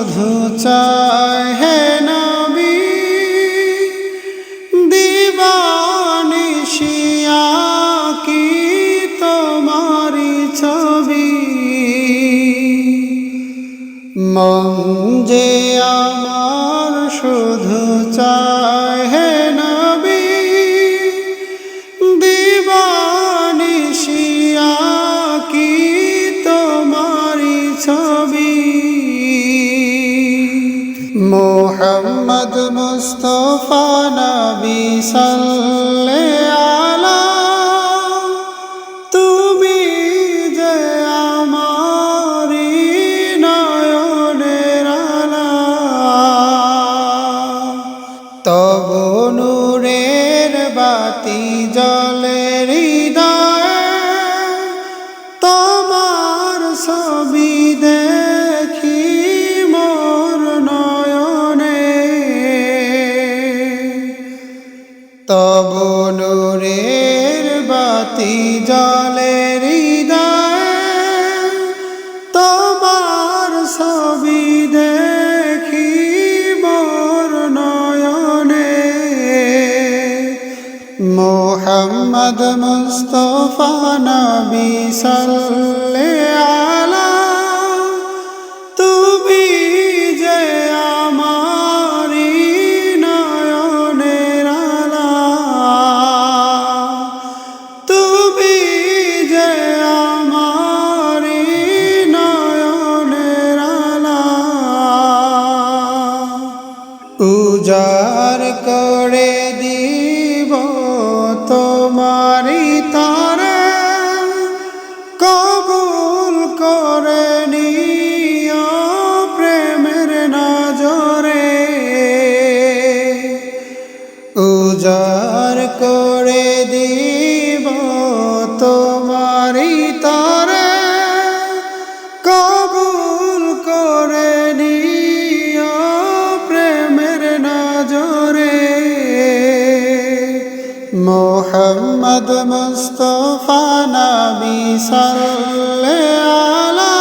শুধু চায় হে নবী। দিবানিশিয়া কি তোমারি ছবি? মন যে মোহাম্মদ মুস্তফা নবী সাল্লে আলা তুমি যে আমারি নয়নের তব নূরের বাতি জলে বাতি জলে হৃদয় তোমার ছবি দেখি মোর নয়নে। মোহাম্মদ মুস্তফা নবী সাল্লে উজার করে দিব তোমারি তারে মোহাম্মদ মুস্তফা নবী সাল্লে আলা,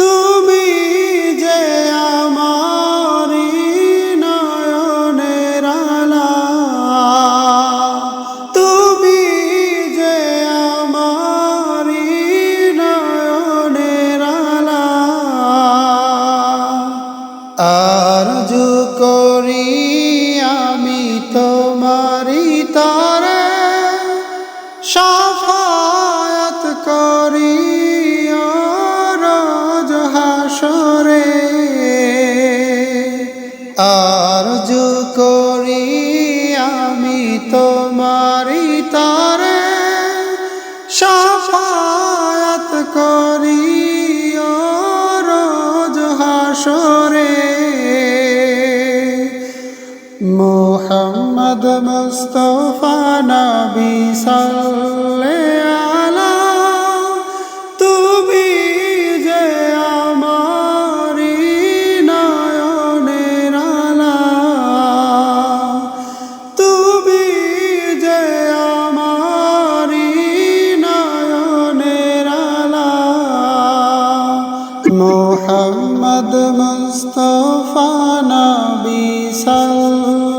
তুমি যে আমারি নয়নের আলা, তুমি যে আমারি নয়নের আলা। আরজু করি তোমারি তারে সাফায়াত করি রোজ হাসরে। মোহাম্মদ মুস্তফা নবী সাল্লে মোহাম্মদ মুস্তফা নবী সাল্লে